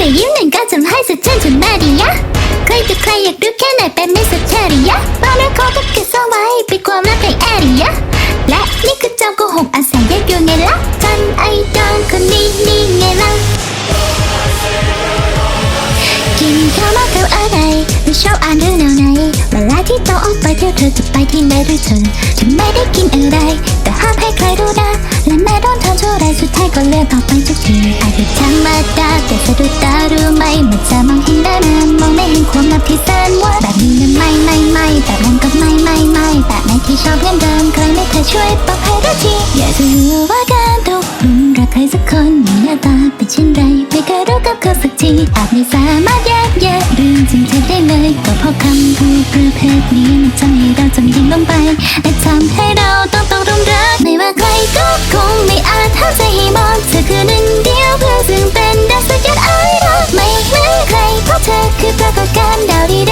ได้ยิ้มหนึ่งก็ทำให้สะเทือนจนนาดียะใครกับใครอยากรู้แค่ไหนเป็นมิสเตอริยะบ้านขอทุกเก็บซ่อนไว้เป็นความลับในแอริยะและนี่คือจอมโกหกอาศัยแยกยู่ไงล่ะจันไอดอลคนนี้นี่ไงล่ะกินข้าวมากับอะไรไม่ชอบอ่านเรื่องแนวไหนเวลาที่โตออกไปเที่ยวเธอจะไปที่ไหนหรือเธอฉันไม่ได้ รรมดาแต่สะดุดตาหรู้ไหมมันจะมองเห็นได้นมองไม่เห็นความลับที่แสนว่าแบบนี้นะไม่ไม่ไม่แบบนั้นก็ไม่ไม่ไม่แบบไหนที่ชอบเพื่นเดิมใครไม่เคยช่วยบอกให้ได้ทีอยากจะรู้ว่าการตกหลุมรักใครสักคนมีหน้าตาเป็นเช่นไรไม่เคยรู้กับเขาสักทีอาจไม่สามารถแยกแยะเรื่องจริงเท็จได้เลยก็เพราะคำพูดประเภทนี้มันทำให้เราจำยิ่งลงไปและทำให้เราต้องตกหลุมรักไม่ว่าใคร りで